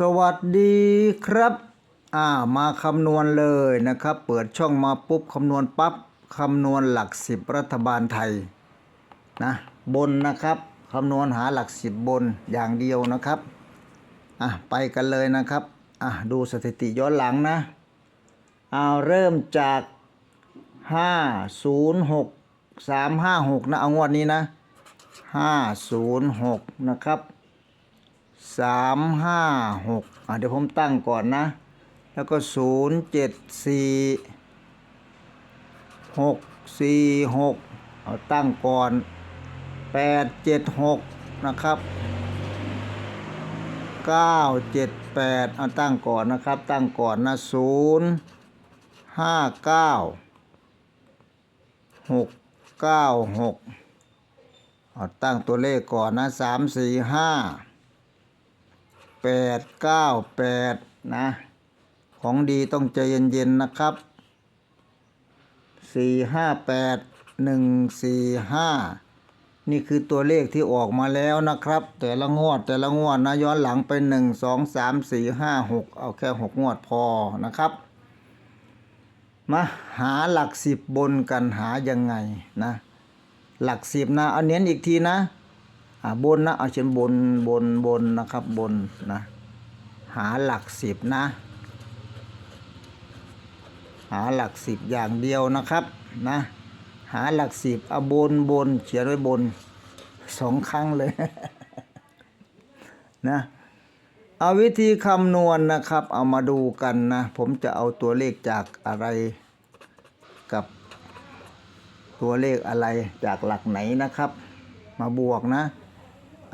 สวัสดีครับ อ่า มาคำนวณเลยนะครับ เปิดช่องมาปุ๊บคำนวณปั๊บคำนวณหลักสิบรัฐบาลไทยนะบนนะครับคำนวณหาหลักสิบบนอย่างเดียวนะครับ อะไปกันเลยนะครับ อะดูสถิติย้อนหลังนะเอาเริ่มจาก 506 356 นะ เอางวดนี้นะ 506 นะครับ สามห้าหกเดี๋ยวผมตั้งก่อนนะ แล้วก็ศูนย์เจ็ดสี่หกสี่หกเอาตั้งก่อนแปดเจ็ดหกนะครับเก้าเจ็ดแปดเอาตั้งก่อนนะครับ ตั้งก่อนนะศูนย์ห้าเก้าหกเก้าหกเอาตั้งตัวเลขก่อนนะสามสี่ห้า แปดเก้าแปดนะ ของดีต้องใจเย็นๆนะครับสี่ห้าแปดหนึ่งสี่ห้านี่คือตัวเลขที่ออกมาแล้วนะครับ แต่ละงวดแต่ละงวดนะย้อนหลังไปหนึ่งสองสามสี่ห้าหกเอาแค่หกงวดพอนะครับ มาหาหลักสิบบนกันหายังไงนะ หลักสิบนะเอาเน้นอีกทีนะ บนนะเอาเช่นบนบนบนนะครับบนนะหาหลักสิบนะ หาหลักสิบอย่างเดียวนะครับนะหาหลักสิบเอาบนบนเขียนไว้บนสองครั้งเลยนะเอาวิธีคำนวณนะครับ เอามาดูกันนะ ผมจะเอาตัวเลขจากอะไรกับตัวเลขอะไรจากหลักไหนนะครับ มาบวกนะ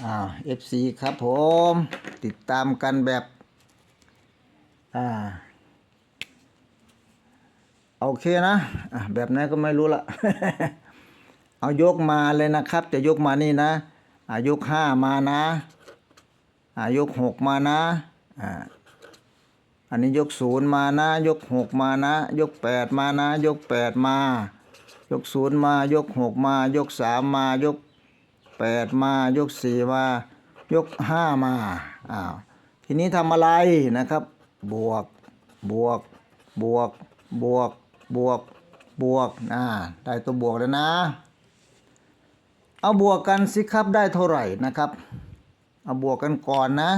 อ่า FC ครับผม ติดตามกันแบบ อ่า โอเคนะอะแบบไหนก็ไม่รู้ละ เอายกมาเลยนะครับ จะยกมานี่นะอายกห้ามานะอายกหกมานะอ่าอันนี้ยกศูนย์มานะ ยกหกมานะ ยกแปดมานะ ยกแปดมา ยกศูนย์มา ยกหกมา ยกสามมายก แปดมายกสี่มายกห้ามาอ้าวทีนี้ทำอะไรนะครับ บวกบวกบวกบวกบวกบวกอ่าได้ตัวบวกแล้วนะ เอาบวกกันสิครับได้เท่าไหร่นะครับ เอาบวกกันก่อนนะ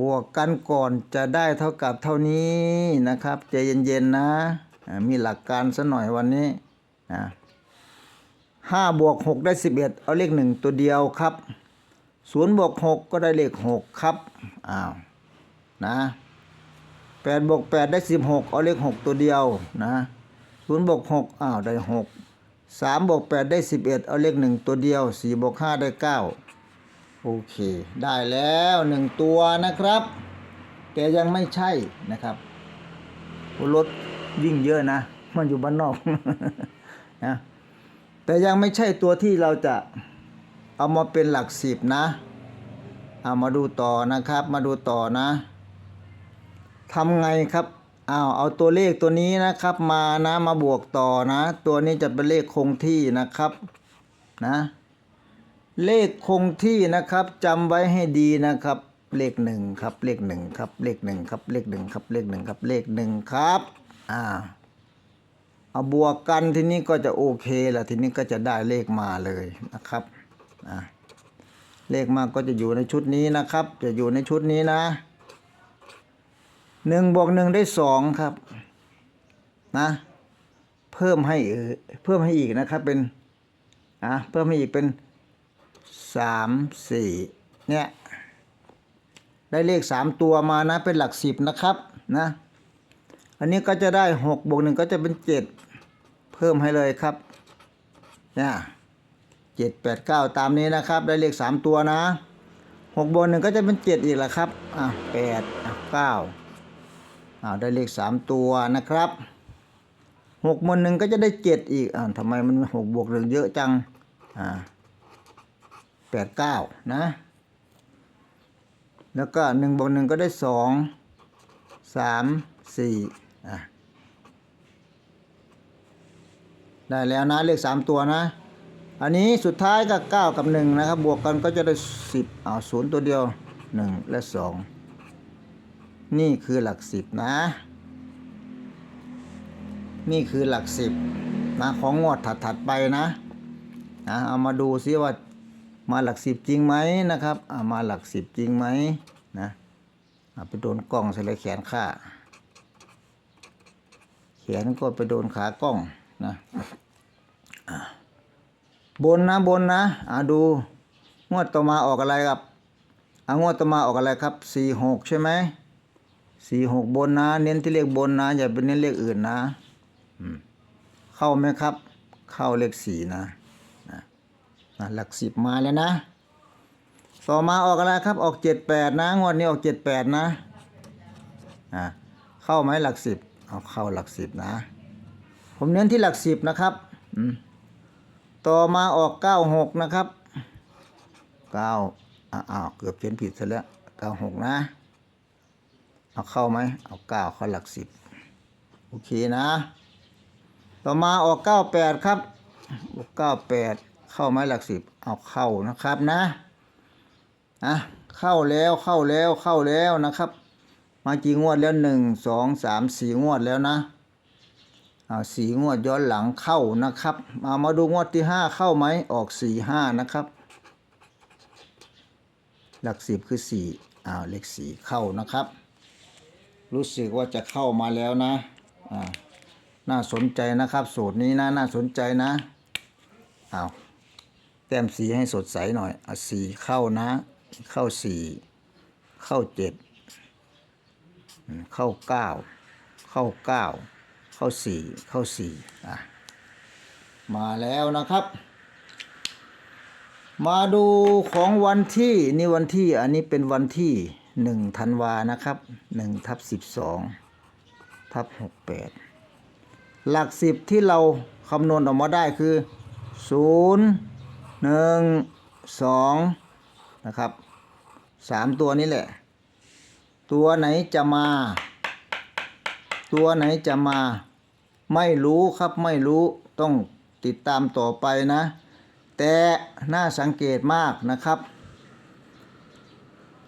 บวกกันก่อนจะได้เท่ากับเท่านี้นะครับใจเย็นๆนะ มีหลักการซะหน่อยวันนี้นะ 5บวก6ได้ 11 เอาเลข 1 ตัวเดียวครับ0บวก6ก็ได้เลข 6 ครับ อ้าว นะ8บวก8ได้ 16 เอาเลข 6 ตัวเดียว นะ0บวก6อ้าว ได้ 6 3บวก8ได้ 11 เอาเลข 1 ตัวเดียว4บวก5ได้ 9 โอเค ได้แล้ว 1 ตัวนะครับ แต่ยังไม่ใช่นะครับรถวิ่งเยอะนะ มันอยู่บ้านนอกนะ แต่ยังไม่ใช่ตัวที่เราจะเอามาเป็นหลักสิบนะเอามาดูต่อนะครับ มาดูต่อนะทำไงครับอ้าวเอาตัวเลขตัวนี้นะครับมานะมาบวกต่อนะ ตัวนี้จะเป็นเลขคงที่นะครับนะเลขคงที่นะครับจำไว้ให้ดีนะครับ เลขหนึ่งครับ เลขหนึ่งครับ เลขหนึ่งครับ เลขหนึ่งครับ เลขหนึ่งครับ เลขหนึ่งครับ อ่า เอาบวกกันทีนี้ก็จะโอเคแหละทีนี้ก็จะได้เลขมาเลยนะครับอะเลขมาก็จะอยู่ในชุดนี้นะครับ จะอยู่ในชุดนี้นะหนึ่งบวกหนึ่งได้สองครับ นะ เพิ่มให้เออเพิ่มให้อีกนะครับเป็นอะเพิ่มให้อีกเป็นสามสี่เนี่ยได้เลขสามตัวมานะเป็นหลักสิบนะครับนะ อันนี้ก็จะได้หกบวกหนึ่งก็จะเป็นเจ็ดเพิ่มให้เลยครับเนี่ยเจ็ดแปดเก้าตามนี้นะครับ ได้เลขสามตัวนะหกบนหนึ่งก็จะเป็นเจ็ดอีกแล้วครับอะแปดอะเก้าอ่าได้เลขสามตัวนะครับหกบนหนึ่งก็จะได้เจ็ดอีกอ่าทำไมมันหกบวกหนึ่งเยอะจังอ่าแปดเก้านะแล้วก็หนึ่งบวกหนึ่งก็ได้สองสามสี่ อะได้แล้วนะเลขสามตัวนะ อันนี้สุดท้ายก็เก้ากับหนึ่งนะครับ บวกกันก็จะได้สิบเอาศูนย์ตัวเดียวหนึ่งและสองนี่คือหลักสิบนะ นี่คือหลักสิบนะของงวดถัดๆไปนะนะเอามาดูซิว่ามาหลักสิบจริงไหมนะครับเอามาหลักสิบจริงไหมนะไปโดนกล้องใส่เลยแขนข้า แขนก็ไปโดนขากล้องนะบนนะบนนะอ่าดู งวดต่อมาออกอะไรครับอ่างวดต่อมาออกอะไรครับสี่หกใช่ไหมสี่หกบนนะ เน้นที่เลขบนนะอย่าไปเน้นเลขอื่นนะอืเข้าไหมครับ เข้าเลขสี่นะนะนะหลักสิบมาแล้วนะต่อมาออกอะไรครับ ออกเจ็ดแปดนะ งวดนี้ออกเจ็ดแปดนะอ่าเข้าไหมหลักสิบ เอาเข้าหลักสิบนะ ผมเน้นที่หลักสิบนะครับต่อมาออกเก้าหกนะครับเก้าอ้าวเกือบเขียนผิดซะแล้วเก้าหกนะ เอาเข้าไหมเอาเก้าเข้าหลักสิบโอเคนะ ต่อมาออกเก้าแปดครับเก้าแปดเข้าไหมหลักสิบเอาเข้านะครับนะอะเข้าแล้วเข้าแล้วเข้าแล้วนะครับ มากี่งวดแล้วหนึ่งสองสามสี่งวดแล้วนะอ่าสี่งวดย้อนหลังเข้านะครับมามาดูงวดที่ห้าเข้าไหมออกสี่ห้านะครับ หลักสิบคือสี่อ้าวเลขสี่เข้านะครับ รู้สึกว่าจะเข้ามาแล้วนะอ่าน่าสนใจนะครับสูตรนี้นะน่าสนใจนะอ้าวแต้มสีให้สดใสหน่อยอะสี่เข้านะ เข้าสี่เข้าเจ็ด เข้าเก้าเข้าเก้าเข้าสี่เข้าสี่อะมาแล้วนะครับ มาดูของวันที่นี่วันที่อันนี้เป็นวันที่หนึ่งธันวานะครับหนึ่งทับสิบสองทับหกแปดหลักสิบที่เราคำนวณออกมาได้คือศูนย์หนึ่งสองนะครับสามตัวนี้แหละ ตัวไหนจะมา ตัวไหนจะมา ไม่รู้ครับไม่รู้ต้องติดตามต่อไปนะ แต่น่าสังเกตมากนะครับ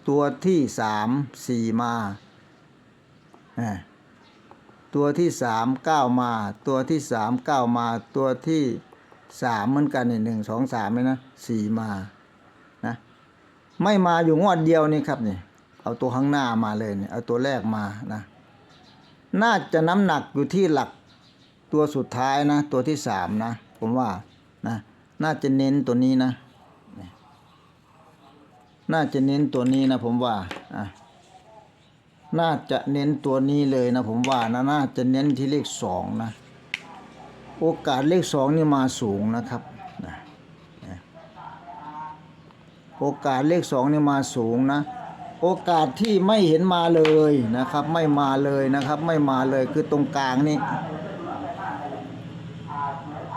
ตัวที่สามสี่มาตัวที่สามเก้ามา ตัวที่สามเก้ามา ตัวที่สามเหมือนกันนี่หนึ่งสองสามเลยนะสี่มานะไม่มาอยู่งวดเดียวนี่ครับนี่ เอาตัวข้างหน้ามาเลยเนี่ยเอาตัวแรกมานะน่าจะน้ำหนักอยู่ที่หลักตัวสุดท้ายนะ ตัวที่สามนะ ผมว่านะน่าจะเน้นตัวนี้นะ น่าจะเน้นตัวนี้นะ ผมว่าอะน่าจะเน้นตัวนี้เลยนะ ผมว่านะน่าจะเน้นที่เลขสองนะ โอกาสเลขสองนี่มาสูงนะครับนะโอกาสเลขสองนี่มาสูงนะ โอกาสที่ไม่เห็นมาเลยนะครับ ไม่มาเลยนะครับ ไม่มาเลยคือตรงกลางนี่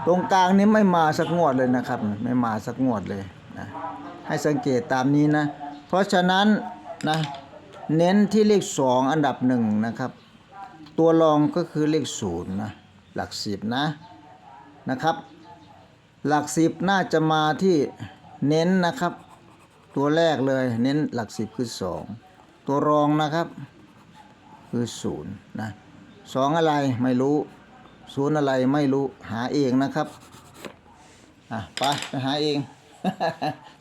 ตรงกลางนี้ไม่มาสักงวดเลยนะครับ ไม่มาสักงวดเลยนะให้สังเกตตามนี้นะ เพราะฉะนั้นนะเน้นที่เลขสองอันดับหนึ่งนะครับ ตัวรองก็คือเลขศูนย์นะหลักสิบนะนะครับ หลักสิบน่าจะมาที่เน้นนะครับ ตัวแรกเลยเน้นหลักสิบคือสองตัวรองนะครับ คือศูนย์นะสองอะไรไม่รู้ศูนย์อะไรไม่รู้หาเองนะครับอะไปไปหาเอง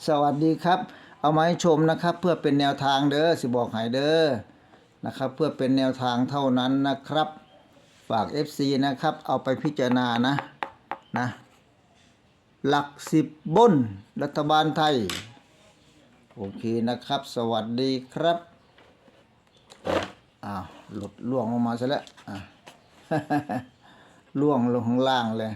สวัสดีครับ เอามาให้ชมนะครับ เพื่อเป็นแนวทางเด้อสิบอกให้เด้อนะครับ เพื่อเป็นแนวทางเท่านั้นนะครับ ฝาก FC นะครับ เอาไปพิจารณานะนะ หลักสิบบนรัฐบาลไทย โอเคนะครับ สวัสดีครับอ้าวหลุดล่วงลงมาซะแล้วอะล่วงลงข้างล่างเลย